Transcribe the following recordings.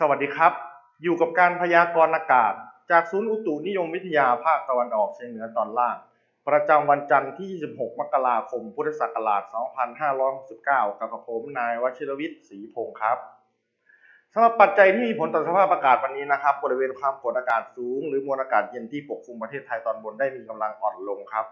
สวัสดีครับ อยู่กับการพยากรณ์อากาศ จากศูนย์อุตุนิยมวิทยาภาคตะวันออกเฉียงเหนือตอนล่าง ประจำวันจันทร์ที่ 26 มกราคม พุทธศักราช 2569 กับผมนายวชิรวิทย์ศรีพงศ์ครับสำหรับปัจจัยที่มีผลต่อสภาพอากาศวันนี้นะครับ บริเวณความกดอากาศสูง หรือมวลอากาศเย็นที่ปกคลุมประเทศไทยตอนบนได้มีกำลังอ่อนลงครับ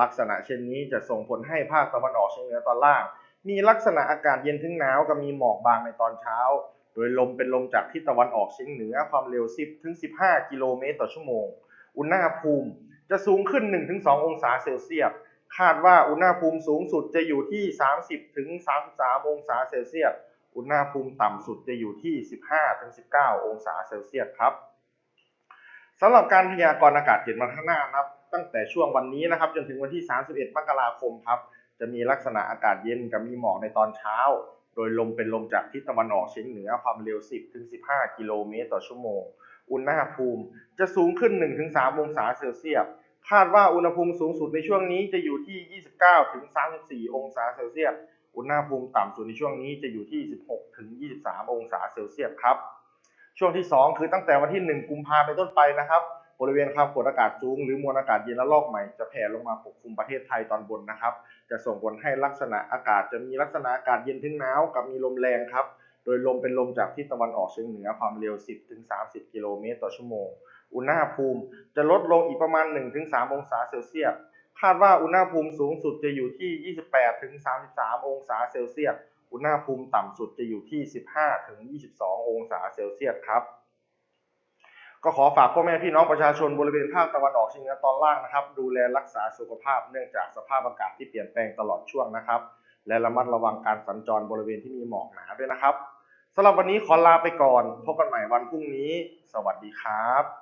ลักษณะเช่นนี้จะส่งผลให้ภาคตะวันออกเฉียงเหนือตอนล่าง มีลักษณะอากาศเย็นถึงหนาวกับมีหมอกบางในตอนเช้า โดยลมเป็นลมจากทิศตะวันออกเฉียงเหนือความเร็ว 10 ถึง 15 กิโลเมตรต่อชั่วโมง อุณหภูมิจะสูงขึ้น1ถึง2องศาเซลเซียส คาดว่าอุณหภูมิสูงสุดจะอยู่ที่ 30 ถึง 33 องศาเซลเซียส อุณหภูมิต่ำสุดจะอยู่ที่ 15 ถึง 19 องศาเซลเซียสครับสำหรับการพยากรณ์อากาศเจ็ดวันข้างหน้านะครับ ตั้งแต่ช่วงวันนี้นะครับจนถึงวันที่ 31 มกราคมครับ จะมีลักษณะอากาศเย็นกับมีหมอกในตอนเช้า โดยลมเป็นลมจากทิศตะวันออกเฉียงเหนือความเร็ว 10ถึง15 กิโลเมตรต่อชั่วโมง อุณหภูมิจะสูงขึ้น1ถึง3องศาเซลเซียส คาดว่าอุณหภูมิสูงสุดในช่วงนี้จะอยู่ที่ 29ถึง34 องศาเซลเซียส อุณหภูมิต่ำสุดในช่วงนี้จะอยู่ที่ 16ถึง23 องศาเซลเซียสครับ ช่วงที่ 2 คือตั้งแต่วันที่ 1 กุมภาพันธ์เป็นต้นไปนะครับ บริเวณความกดอากาศสูงหรือมวลอากาศเย็นระลอกใหม่จะแผ่ลงมาปกคลุมประเทศไทยตอนบนนะครับ จะส่งผลให้ลักษณะอากาศจะมีลักษณะอากาศเย็นถึงหนาวกับมีลมแรงครับ โดยลมเป็นลมจากทิศตะวันออกเฉียงเหนือความเร็ว 10-30 กิโลเมตรต่อชั่วโมง อุณหภูมิจะลดลงอีกประมาณ 1-3 องศาเซลเซียส คาดว่าอุณหภูมิสูงสุดจะอยู่ที่ 28-33 องศาเซลเซียส อุณหภูมิต่ำสุดจะอยู่ที่ 15-22 องศาเซลเซียสครับ ก็ขอฝากพ่อแม่พี่น้องประชาชนบริเวณภาคตะวันออกเฉียงเหนือตอนล่างนะครับ ดูแลรักษาสุขภาพเนื่องจากสภาพอากาศที่เปลี่ยนแปลงตลอดช่วงนะครับ และระมัดระวังการสัญจรบริเวณที่มีหมอกหนาด้วยนะครับสำหรับวันนี้ขอลาไปก่อน พบกันใหม่วันพรุ่งนี้ สวัสดีครับ